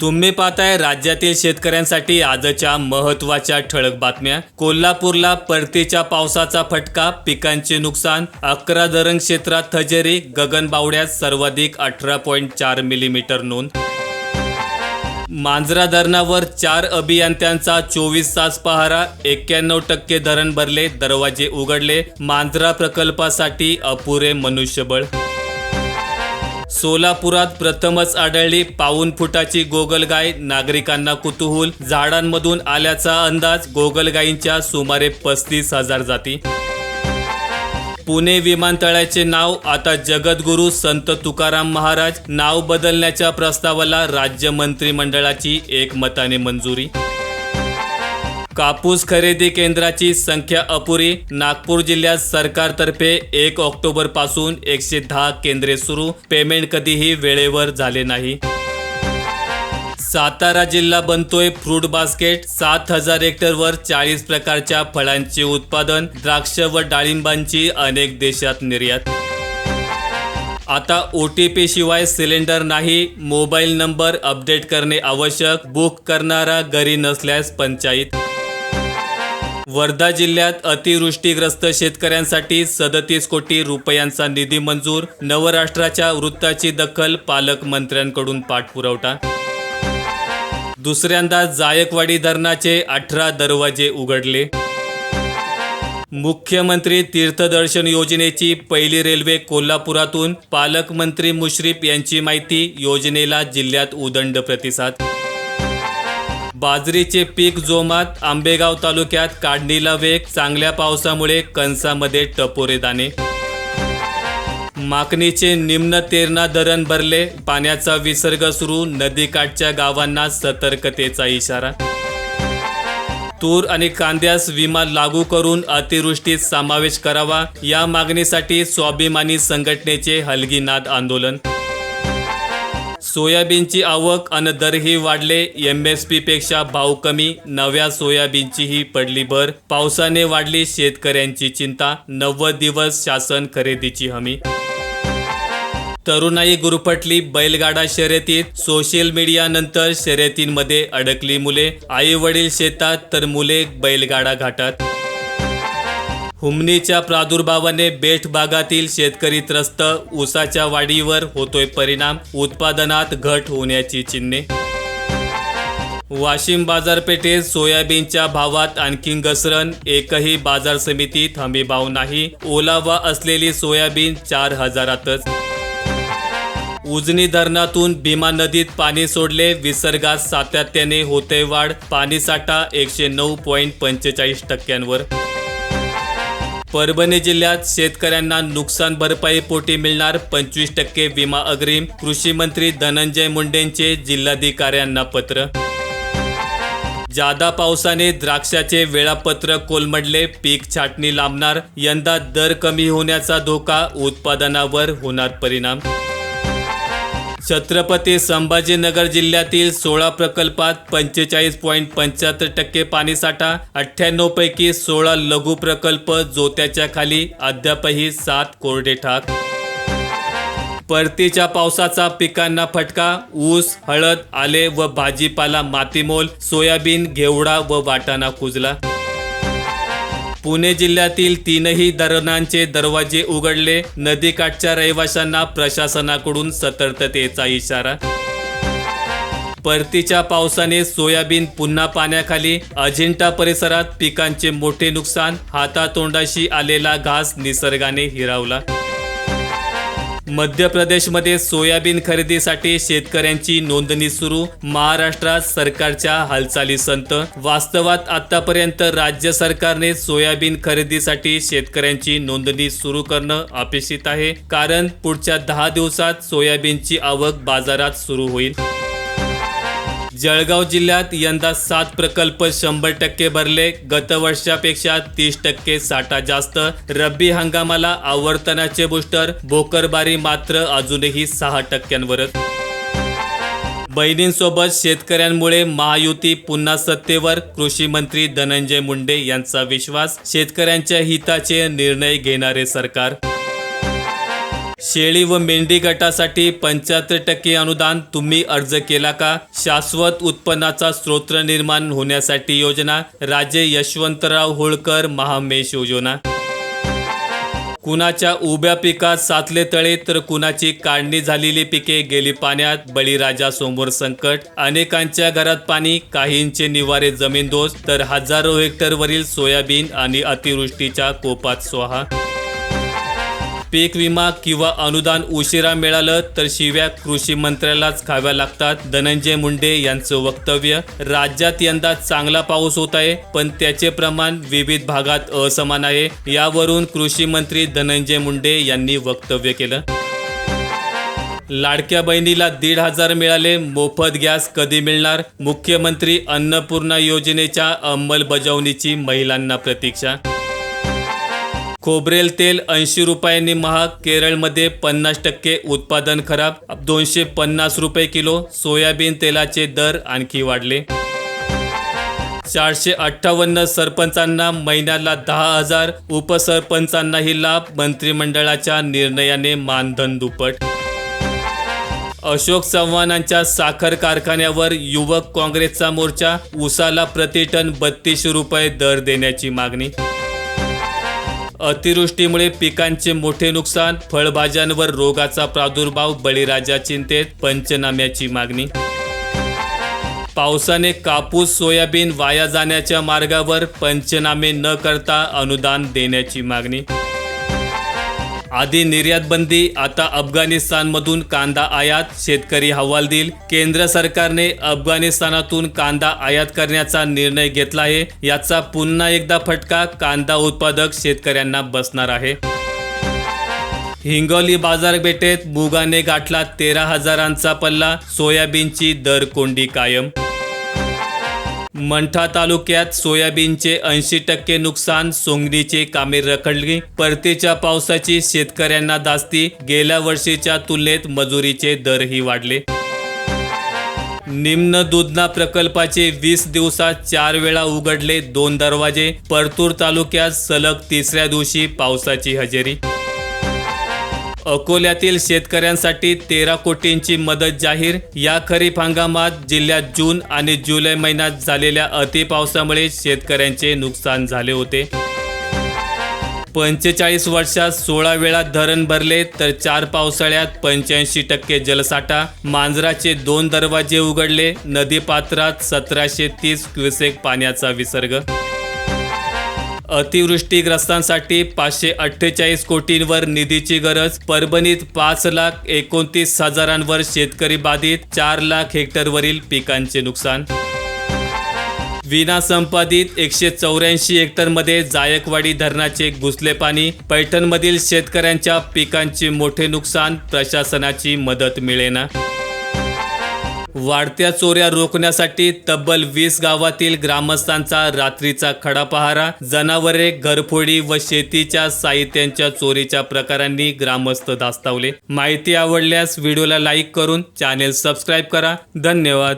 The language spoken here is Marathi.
तुम्ही पाहताय राज्यातील शेतकऱ्यांसाठी आजच्या महत्त्वाच्या ठळक बातम्या. कोल्हापूरला परतीच्या पावसाचा फटका पिकांचे नुकसान अकरा धरण क्षेत्रात हजेरी गगनबावड्यात सर्वाधिक अठरा पॉईंट चार मिलीमीटर नोंद. मांजरा धरणावर चार अभियंत्यांचा चोवीस तास पहारा एक्क्याण्णव टक्के धरण भरले दरवाजे उघडले मांजरा प्रकल्पासाठी अपुरे मनुष्यबळ. सोलापुरात प्रथमच आढळली पाऊन फुटाची गोगलगाय. नागरिकांना कुतूहल. झाडांमधून आल्याचा अंदाज गोगलगायींच्या सुमारे पस्तीस हजार जाती. पुणे विमानतळाचे नाव आता जगद्गुरू संत तुकाराम महाराज. नाव बदलण्याच्या प्रस्तावाला राज्य मंत्रिमंडळाची एकमताने मंजुरी. कापूस खरेदी केंद्राची संख्या अपुरी. नागपूर जिल्ह्यात सरकारतर्फे एक ऑक्टोबरपासून एकशे दहा केंद्रे सुरू. पेमेंट कधीही वेळेवर झाले नाही. सातारा जिल्हा बनतोय फ्रूट बास्केट. सात हजार हेक्टरवर चाळीस प्रकारच्या फळांचे उत्पादन. द्राक्ष व डाळिंबांची अनेक देशात निर्यात. आता ओ टी पी शिवाय सिलेंडर नाही. मोबाईल नंबर अपडेट करणे आवश्यक. बुक करणारा घरी नसल्यास पंचायत वर्धा जिल्ह्यात अतिवृष्टीग्रस्त शेतकऱ्यांसाठी सदतीस कोटी रुपयांचा निधी मंजूर. नवराष्ट्राच्या वृत्ताची दखल पालकमंत्र्यांकडून पाठपुरवठा. दुसऱ्यांदा जायकवाडी धरणाचे अठरा दरवाजे उघडले. मुख्यमंत्री तीर्थदर्शन योजनेची पहिली रेल्वे कोल्हापुरातून पालकमंत्री मुश्रीफ यांची माहिती योजनेला जिल्ह्यात उदंड प्रतिसाद बाजरीचे पीक जोमात आंबेगाव तालुक्यात काढणीला वेग चांगल्या पावसामुळे कणसामध्ये टपोरे दाणे. माकणीचे निम्न तेरणा धरण भरले पाण्याचा विसर्ग सुरू नदीकाठच्या गावांना सतर्कतेचा इशारा. तूर आणि कांद्यास विमा लागू करून अतिवृष्टीत समावेश करावा या मागणीसाठी स्वाभिमानी संघटनेचे हलगीनाद आंदोलन. सोयाबीनची आवक आणि दरही वाढले एम एस पी पेक्षा भाव कमी नव्या सोयाबीनचीही पडली भर. पावसाने वाढली शेतकऱ्यांची चिंता नव्वद दिवस शासन खरेदीची हमी. तरुणाई गुरफटली बैलगाडा शर्यतीत सोशल मीडियानंतर शर्यतींमध्ये अडकली मुले. आई वडील शेतात तर मुले बैलगाडा घाटात. हुमणीच्या प्रादुर्भावाने बेट भागातील शेतकरी त्रस्त ऊसाच्या वाढीवर होतोय परिणाम उत्पादनात घट होण्याची चिन्हे. वाशिम बाजारपेठेत सोयाबीनच्या भावात आणखी घसरण एकही बाजार समितीत हमी भाव नाही ओलावा असलेली सोयाबीन चार हजारातच. उजनी धरणातून भीमा नदीत पाणी सोडले विसर्गात सातत्याने होते वाढ पाणीसाठा एकशे नऊ पॉईंट पंचेचाळीस टक्क्यांवर. परभणी जिल्ह्यात शेतकऱ्यांना नुकसान भरपाई पोटी मिळणार पंचवीस टक्के विमा अग्रिम कृषी मंत्री धनंजय मुंडेंचे जिल्हाधिकाऱ्यांना पत्र. जादा पावसाने द्राक्षाचे वेळापत्रक कोलमडले पीक छाटणी लांबणार यंदा दर कमी होण्याचा धोका उत्पादनावर होणार परिणाम. छत्रपती संभाजीनगर जिल्ह्यातील सोळा प्रकल्पात पंचेचाळीस पॉईंट पंच्याहत्तर टक्के पाणीसाठा अठ्ठ्याण्णव पैकी सोळा लघु प्रकल्प जोत्याच्या खाली अद्यापही सात कोरडे ठाक परतीच्या पावसाचा पिकांना फटका ऊस हळद आले व भाजीपाला मातीमोल सोयाबीन घेवडा व वाटाणा कुजला. पुणे जिल्ह्यातील तीनही धरणांचे दरवाजे उघडले. नदीकाठच्या रहिवाशांना प्रशासनाकडून सतर्कतेचा इशारा. परतीच्या पावसाने सोयाबीन पुन्हा पाण्याखाली. अजिंठा परिसरात पिकांचे मोठे नुकसान. हातातोंडाशी आलेला घास निसर्गाने हिरावला. मध्य प्रदेशमध्ये सोयाबीन खरेदीसाठी शेतकऱ्यांची नोंदणी सुरू. महाराष्ट्रात सरकारच्या हालचाली संत वास्तवात आतापर्यंत राज्य सरकारने सोयाबीन खरेदीसाठी शेतकऱ्यांची नोंदणी सुरू करणं अपेक्षित आहे. कारण पुढच्या दहा दिवसात सोयाबीनची आवक बाजारात सुरू होईल. जळगाव जिल्ह्यात यंदा सात प्रकल्प शंभर टक्के भरले. गतवर्षापेक्षा तीस टक्के साठा जास्त. रब्बी हंगामाला आवर्तनाचे बुस्टर भोकरबारी मात्र अजूनही सहा टक्क्यांवरच बहिणींसोबत शेतकऱ्यांमुळे महायुती पुन्हा सत्तेवर. कृषी मंत्री धनंजय मुंडे यांचा विश्वास. शेतकऱ्यांच्या हिताचे निर्णय घेणारे सरकार. शेळी व मेंढी गटासाठी पंच्याहत्तर टक्के अनुदान तुम्ही अर्ज केला का? शाश्वत उत्पन्नाचा स्रोत निर्माण होण्यासाठी योजना राजे यशवंतराव होळकर महामेश योजना. कुणाच्या उभ्या पिकात साचले तळे तर कुणाची काढणी झालेली पिके गेली पाण्यात बळीराजा समोर संकट. अनेकांच्या घरात पाणी काहींचे निवारे जमीनदोस्त तर हजारो हेक्टरवरील सोयाबीन आणि अतिवृष्टीच्या कोपात स्वाहा. पीक विमा किंवा अनुदान उशिरा मिळालं तर शिव्या कृषी मंत्र्यालाच खाव्या लागतात. धनंजय मुंडे यांचं वक्तव्य राज्यात यंदा चांगला पाऊस होत आहे पण त्याचे प्रमाण विविध भागात असमान आहे. यावरून कृषी मंत्री धनंजय मुंडे यांनी वक्तव्य केलं. लाडक्या बहिणीला दीड हजार मिळाले मोफत गॅस कधी मिळणार? मुख्यमंत्री अन्नपूर्णा योजनेच्या अंमलबजावणीची महिलांना प्रतीक्षा खोबरेल तेल ऐंशी रुपयांनी महाग केरळमध्ये पन्नास टक्के उत्पादन खराब दोनशे पन्नास रुपये किलो सोयाबीन तेलाचे दर आणखी वाढले. चारशे अठ्ठावन्न सरपंचांना महिन्याला दहा हजार उपसरपंचांनाही लाभ मंत्रिमंडळाच्या निर्णयाने मानधन दुप्पट. अशोक चव्हाणांच्या साखर कारखान्यावर युवक काँग्रेसचा मोर्चा उसाला प्रतिटन बत्तीसशे रुपये दर देण्याची मागणी. अतिवृष्टीमुळे पिकांचे मोठे नुकसान फळभाज्यांवर रोगाचा प्रादुर्भाव बळीराजा चिंतेत पंचनाम्याची मागणी. पावसाने कापूस सोयाबीन वाया जाण्याच्या मार्गावर पंचनामे न करता अनुदान देण्याची मागणी. आधी निर्यात बंदी आता अफगाणिस्तानमधून कांदा आयात शेतकरी हवाल देईल. केंद्र सरकारने अफगाणिस्तानातून कांदा आयात करण्याचा निर्णय घेतला आहे. याचा पुन्हा एकदा फटका कांदा उत्पादक शेतकऱ्यांना बसणार आहे. हिंगोली बाजारपेठेत मुगाने गाठला तेरा हजारांचा पल्ला सोयाबीनची दर कोंडी कायम. मंठा तालुक्यात सोयाबीनचे ऐंशी टक्के नुकसान सोंगणीचे कामे रखडली. परतीच्या पावसाची शेतकऱ्यांना दास्ती गेल्या वर्षीच्या तुलनेत मजुरीचे दरही वाढले. निम्न दुधना प्रकल्पाचे वीस दिवसात चार वेळा उघडले दोन दरवाजे. परतूर तालुक्यात सलग तिसऱ्या दिवशी पावसाची हजेरी अकोल्यातील शेतकऱ्यांसाठी तेरा कोटींची मदत जाहीर. या खरीप हंगामात जिल्ह्यात जून आणि जुलै महिन्यात झालेल्या अतिपावसामुळे शेतकऱ्यांचे नुकसान झाले होते. पंचेचाळीस वर्षात सोळा वेळा धरण भरले तर चार पावसाळ्यात पंच्याऐंशी टक्के जलसाठा. मांजराचे दोन दरवाजे उघडले. नदीपात्रात सतराशे तीस क्युसेक पाण्याचा विसर्ग अतिवृष्टीग्रस्तांसाठी पाचशे अठ्ठेचाळीस कोटींवर निधीची गरज. परभणीत पाच लाख एकोणतीस हजारांवर शेतकरी बाधित चार लाख हेक्टरवरील पिकांचे नुकसान. विना संपादित एकशे चौऱ्याऐंशी हेक्टरमध्ये जायकवाडी धरणाचे घुसले पाणी पैठणमधील शेतकऱ्यांच्या पिकांचे मोठे नुकसान प्रशासनाची मदत मिळेना. वाढत्या चोऱ्या रोखण्यासाठी तब्बल वीस गावातील ग्रामस्थांचा रात्रीचा खडा पहारा जनावरे घरफोडी व शेतीच्या साहित्यांच्या चोरीच्या प्रकारांनी ग्रामस्थ दास्तावले माहिती आवडल्यास व्हिडिओला लाईक करून चॅनेल सबस्क्राईब करा. धन्यवाद.